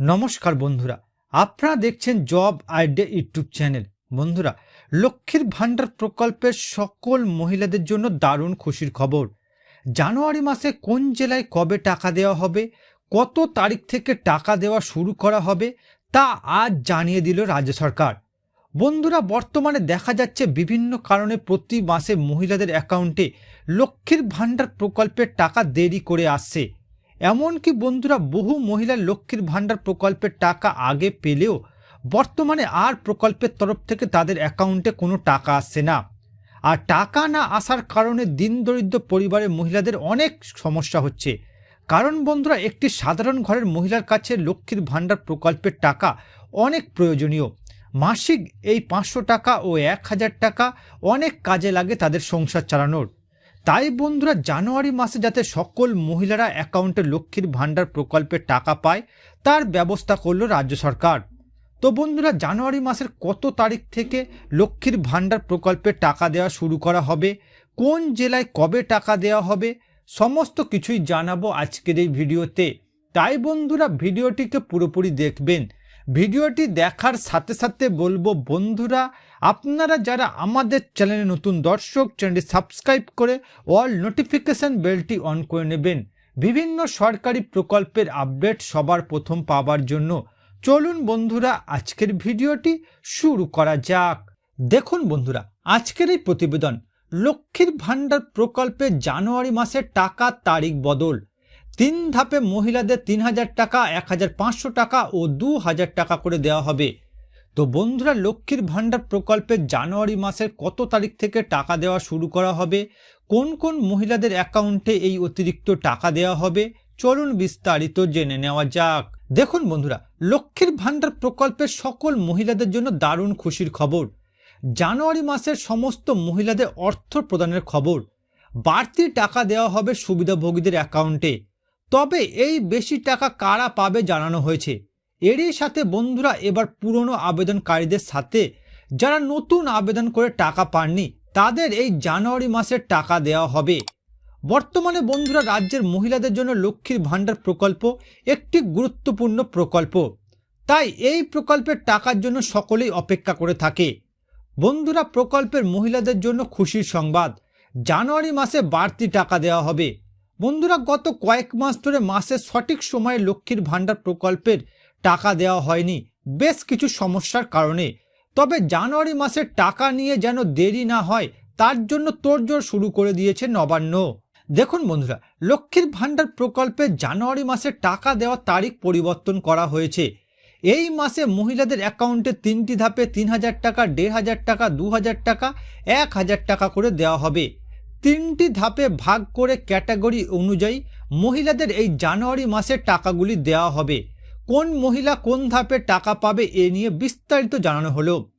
নমস্কার বন্ধুরা, আপনারা দেখছেন জব আইডিয়া ইউটিউব চ্যানেল। বন্ধুরা, লক্ষ্মীর ভাণ্ডার প্রকল্পের সকল মহিলাদের জন্য দারুণ খুশির খবর। জানুয়ারি মাসে কোন জেলায় কবে টাকা দেওয়া হবে, কত তারিখ থেকে টাকা দেওয়া শুরু করা হবে, তা আজ জানিয়ে দিল রাজ্য সরকার। বন্ধুরা, বর্তমানে দেখা যাচ্ছে বিভিন্ন কারণে প্রতি মাসে মহিলাদের অ্যাকাউন্টে লক্ষ্মীর ভাণ্ডার প্রকল্পের টাকা দেরি করে আসছে। এমনকি বন্ধুরা, বহু মহিলা লক্ষ্মীর ভাণ্ডার প্রকল্পের টাকা আগে পেলেও বর্তমানে আর প্রকল্পের তরফ থেকে তাদের অ্যাকাউন্টে কোনো টাকা আসছে না। আর টাকা না আসার কারণে দিন দরিদ্র পরিবারের মহিলাদের অনেক সমস্যা হচ্ছে। কারণ বন্ধুরা, একটি সাধারণ ঘরের মহিলার কাছে লক্ষ্মীর ভাণ্ডার প্রকল্পের টাকা অনেক প্রয়োজনীয়। মাসিক এই পাঁচশো টাকা ও এক হাজার টাকা অনেক কাজে লাগে তাদের সংসার চালানোর। তাই বন্ধুরা, জানুয়ারি মাসে যাতে সকল মহিলারা অ্যাকাউন্টে লক্ষ্মীর ভাণ্ডার প্রকল্পে টাকা পায়, তার ব্যবস্থা করল রাজ্য সরকার। তো বন্ধুরা, জানুয়ারি মাসের কত তারিখ থেকে লক্ষ্মীর ভাণ্ডার প্রকল্পের টাকা দেওয়া শুরু করা হবে, কোন জেলায় কবে টাকা দেওয়া হবে, সমস্ত কিছুই জানাব আজকের এই ভিডিওতে। তাই বন্ধুরা, ভিডিওটিকে পুরোপুরি দেখবেন। ভিডিওটি দেখার সাথে সাথে বলব, বন্ধুরা, আপনারা যারা আমাদের চ্যানেলে নতুন দর্শক, চ্যানেলটি সাবস্ক্রাইব করে অল নোটিফিকেশন বেলটি অন করে নেবেন। বিভিন্ন সরকারি প্রকল্পের আপডেট সবার প্রথম পাওয়ার জন্য। চলুন, বন্ধুরা, আজকের ভিডিওটি শুরু করা যাক। দেখুন, বন্ধুরা, আজকের এই প্রতিবেদন, লক্ষ্মীর ভাণ্ডার প্রকল্পে জানুয়ারি মাসে টাকা তারিখ বদল। তিন ধাপে মহিলাদের তিন হাজার টাকা, এক হাজার পাঁচশো টাকা ও দু হাজার টাকা করে দেওয়া হবে। তো বন্ধুরা, লক্ষ্মীর ভাণ্ডার প্রকল্পে জানুয়ারি মাসের কত তারিখ থেকে টাকা দেওয়া শুরু করা হবে? কোন কোন মহিলাদের অ্যাকাউন্টে এই অতিরিক্ত টাকা দেওয়া হবে? চলুন বিস্তারিত জেনে নেওয়া যাক। দেখুন বন্ধুরা, লক্ষ্মীর ভাণ্ডার প্রকল্পের সকল মহিলাদের জন্য দারুণ খুশির খবর। জানুয়ারি মাসের সমস্ত মহিলাদের অর্থ প্রদানের খবর। বাড়তি টাকা দেওয়া হবে সুবিধাভোগীদের অ্যাকাউন্টে। তবে এই বেশি টাকা কারা পাবে জানানো হয়েছে। এরই সাথে বন্ধুরা এবার পুরনো আবেদনকারীদের সাথে, যারা নতুন আবেদন করে টাকা পাননি, তাদের এই জানুয়ারি মাসের টাকা দেওয়া হবে। বর্তমানে বন্ধুরা রাজ্যের মহিলাদের জন্য লক্ষ্মীর ভাণ্ডার প্রকল্প একটি গুরুত্বপূর্ণ প্রকল্প। তাই এই প্রকল্পের টাকার জন্য সকলেই অপেক্ষা করে থাকে। বন্ধুরা প্রকল্পের মহিলাদের জন্য খুশির সংবাদ, জানুয়ারি মাসে বাড়তি টাকা দেওয়া হবে। বন্ধুরা, গত কয়েক মাস ধরে মাসের সঠিক সময়ে লক্ষ্মীর ভাণ্ডার প্রকল্পের টাকা দেওয়া হয়নি। বেশ কিছু সমস্যার কারণে। তবে জানুয়ারি মাসের টাকা নিয়ে যেন দেরি না হয়, তার জন্য তোড়জোড় শুরু করে দিয়েছে নবান্ন। দেখুন বন্ধুরা, লক্ষ্মীর ভাণ্ডার প্রকল্পে জানুয়ারি মাসে টাকা দেওয়ার তারিখ পরিবর্তন করা হয়েছে। এই মাসে মহিলাদের অ্যাকাউন্টে তিনটি ধাপে তিন হাজার টাকা, দেড় হাজার টাকা, দু হাজার টাকা, এক হাজার টাকা করে দেওয়া হবে। তিনটি ধাপে ভাগ করে ক্যাটাগরি অনুযায়ী মহিলাদের এই জানুয়ারি মাসে টাকাগুলি দেওয়া হবে। কোন মহিলা কোন ধাপে টাকা পাবে এ নিয়ে বিস্তারিত জানানো হলো।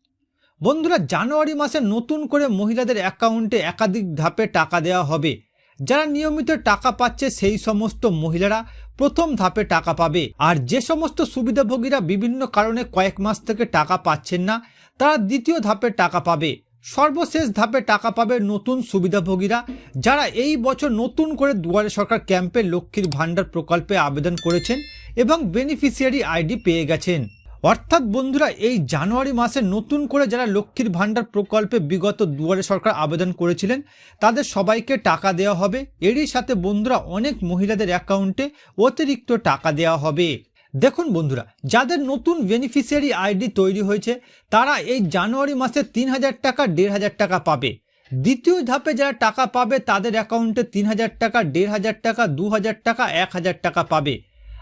বন্ধুরা, জানুয়ারি মাসে নতুন করে মহিলাদের অ্যাকাউন্টে একাধিক ধাপে টাকা দেওয়া হবে। যারা নিয়মিত টাকা পাচ্ছে সেই সমস্ত মহিলারা প্রথম ধাপে টাকা পাবে। আর যে সমস্ত সুবিধাভোগীরা বিভিন্ন কারণে কয়েক মাস থেকে টাকা পাচ্ছেন না, তারা দ্বিতীয় ধাপে টাকা পাবে। সর্বশেষ ধাপে টাকা পাবে নতুন সুবিধাভোগীরা যারা এই বছর নতুন করে দুয়ারে সরকার ক্যাম্পে লক্ষ্মীর ভাণ্ডার প্রকল্পে আবেদন করেছেন এবং বেনিফিশিয়ারি আইডি পেয়ে গেছেন। অর্থাৎ বন্ধুরা, এই জানুয়ারি মাসে নতুন করে যারা লক্ষ্মীর ভাণ্ডার প্রকল্পে বিগত দুয়ারে সরকার আবেদন করেছিলেন, তাদের সবাইকে টাকা দেওয়া হবে। এরই সাথে বন্ধুরা, অনেক মহিলাদের অ্যাকাউন্টে অতিরিক্ত টাকা দেওয়া হবে। দেখুন বন্ধুরা, যাদের নতুন বেনিফিশিয়ারি আইডি তৈরি হয়েছে, তারা এই জানুয়ারি মাসে তিন হাজার টাকা, দেড় হাজার টাকা পাবে। দ্বিতীয় ধাপে যারা টাকা পাবে, তাদের অ্যাকাউন্টে তিন হাজার টাকা, দেড় হাজার টাকা, দু হাজার টাকা, এক হাজার টাকা পাবে।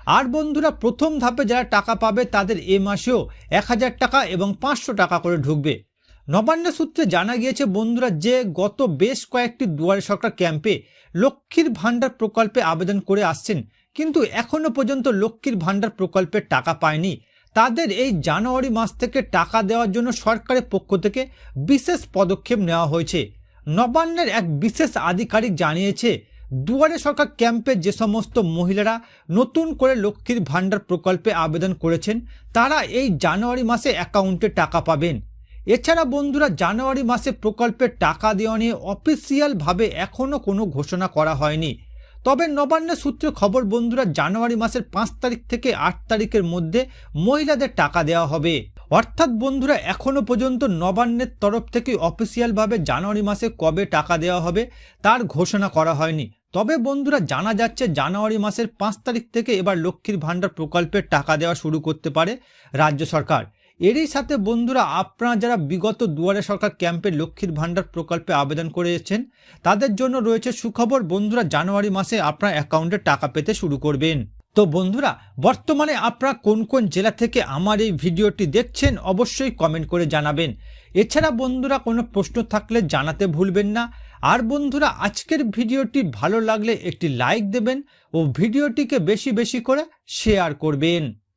আর বন্ধুরা, প্রথম ধাপে যারা টাকা পাবে, তাদের এ মাসেও এক হাজার টাকা এবং পাঁচশো টাকা করে ঢুকবে। নবান্ন সূত্রে জানা গিয়েছে বন্ধুরা যে, গত বেশ কয়েকটি দুয়ারে সরকার ক্যাম্পে লক্ষ্মীর ভাণ্ডার প্রকল্পে আবেদন করে আসছেন। কিন্তু এখনও পর্যন্ত লক্ষ্মীর ভাণ্ডার প্রকল্পের টাকা পায়নি। তাদের এই জানুয়ারি মাস থেকে টাকা দেওয়ার জন্য সরকারের পক্ষ থেকে বিশেষ পদক্ষেপ নেওয়া হয়েছে। নবান্নের এক বিশেষ আধিকারিক জানিয়েছে, দুয়ারে সরকার ক্যাম্পে যে সমস্ত মহিলারা নতুন করে লক্ষ্মীর ভাণ্ডার প্রকল্পে আবেদন করেছেন, তারা এই জানুয়ারি মাসে অ্যাকাউন্টে টাকা পাবেন। এছাড়া বন্ধুরা, জানুয়ারি মাসে প্রকল্পের টাকা দেওয়া নিয়ে অফিসিয়ালভাবে এখনও কোনো ঘোষণা করা হয়নি। তবে নবান্ন সূত্রে খবর, বন্ধুরা, জানুয়ারি মাসের পাঁচ তারিখ থেকে আট তারিখের মধ্যে মহিলাদের টাকা দেওয়া হবে। অর্থাৎ, বন্ধুরা, এখনও পর্যন্ত নবান্নের তরফ থেকে অফিসিয়ালভাবে জানুয়ারি মাসে কবে টাকা দেওয়া হবে তার ঘোষণা করা হয়নি। তবে, বন্ধুরা, জানা যাচ্ছে জানুয়ারি মাসের পাঁচ তারিখ থেকে এবার লক্ষ্মীর ভাণ্ডার প্রকল্পের টাকা দেওয়া শুরু করতে পারে রাজ্য সরকার। এরই সাথে বন্ধুরা আপনারা যারা বিগত দুয়ারে সরকার ক্যাম্পে লক্ষ্মীর ভাণ্ডার প্রকল্পে আবেদন করেছেন তাদের জন্য রয়েছে সুখবর, বন্ধুরা জানুয়ারি মাসে আপনার অ্যাকাউন্টে টাকা পেতে শুরু করবেন। তো বন্ধুরা, বর্তমানে আপনারা কোন কোন জেলা থেকে আমার এই ভিডিওটি দেখছেন অবশ্যই কমেন্ট করে জানাবেন। এছাড়া বন্ধুরা, কোনো প্রশ্ন থাকলে জানাতে ভুলবেন না। আর বন্ধুরা, আজকের ভিডিওটি ভালো লাগলে একটি লাইক দেবেন ও ভিডিওটিকে বেশি বেশি করে শেয়ার করবেন।